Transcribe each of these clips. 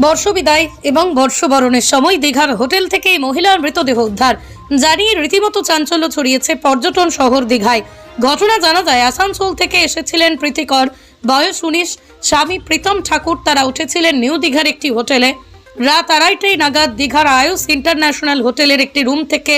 বর্ষবিদায় এবং বর্ষবরণের সময় দীঘার হোটেল থেকে মহিলার মৃতদেহ উদ্ধার। জানিয়ে রীতিমতো চাঞ্চল্য ছড়িয়েছে পর্যটন শহর দীঘায়। ঘটনা জানা যায়, আসানসোল থেকে এসেছিলেন প্রীতিকর। বয়স উনিশ, স্বামী প্রীতম ঠাকুর, তারা উঠেছিলেন নিউ দীঘার একটি হোটেলে। রাত আড়াইটাই নাগাদ দীঘার আয়ুষ ইন্টারন্যাশনাল হোটেলের একটি রুম থেকে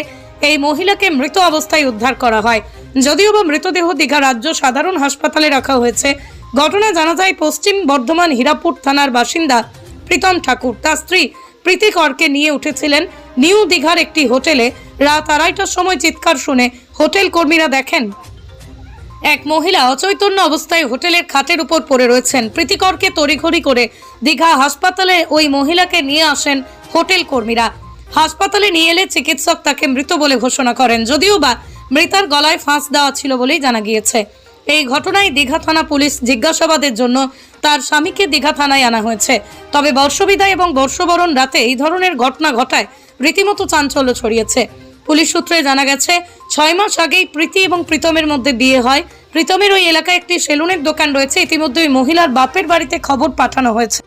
এই মহিলাকে মৃত অবস্থায় উদ্ধার করা হয়। যদিও বা মৃতদেহ দীঘা রাজ্য সাধারণ হাসপাতালে রাখা হয়েছে। ঘটনা জানা যায়, পশ্চিম বর্ধমান হীরাপুর থানার বাসিন্দা প্রীতম ঠাকুর, তার স্ত্রী প্রীতি করকে নিয়ে উঠেছিলেন নিউ দীঘার একটি হোটেলে। রাত আড়াইটার সময় চিৎকার শুনে হোটেল কর্মীরা দেখেন, এক মহিলা অচৈতন্য অবস্থায় হোটেলের খাটের উপর পড়ে রয়েছেন। প্রীতিকরকে তড়িঘড়ি করে দীঘা হাসপাতালে ওই মহিলাকে নিয়ে আসেন হোটেল কর্মীরা। হাসপাতালে নিয়ে এলে চিকিৎসক তাকে মৃত বলে ঘোষণা করেন, যদিও বা মৃতার গলায় ফাঁস দেওয়া ছিল বলেই জানা গিয়েছে। এই ঘটনায় দীঘা থানা পুলিশ জিজ্ঞাসাবাদের জন্য তার স্বামীকে দীঘা থানায় আনা হয়েছে। তবে বর্ষবিদায় এবং বর্ষবরণ রাতে এই ধরনের ঘটনা ঘটায় রীতিমতো চাঞ্চল্য ছড়িয়েছে। পুলিশ সূত্রে জানা গেছে, ছয় মাস আগেই প্রীতি এবং প্রীতমের মধ্যে বিয়ে হয়। প্রীতমের ওই এলাকায় একটি সেলুনের দোকান রয়েছে। ইতিমধ্যে ওই মহিলার বাপের বাড়িতে খবর পাঠানো হয়েছে।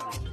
Bye.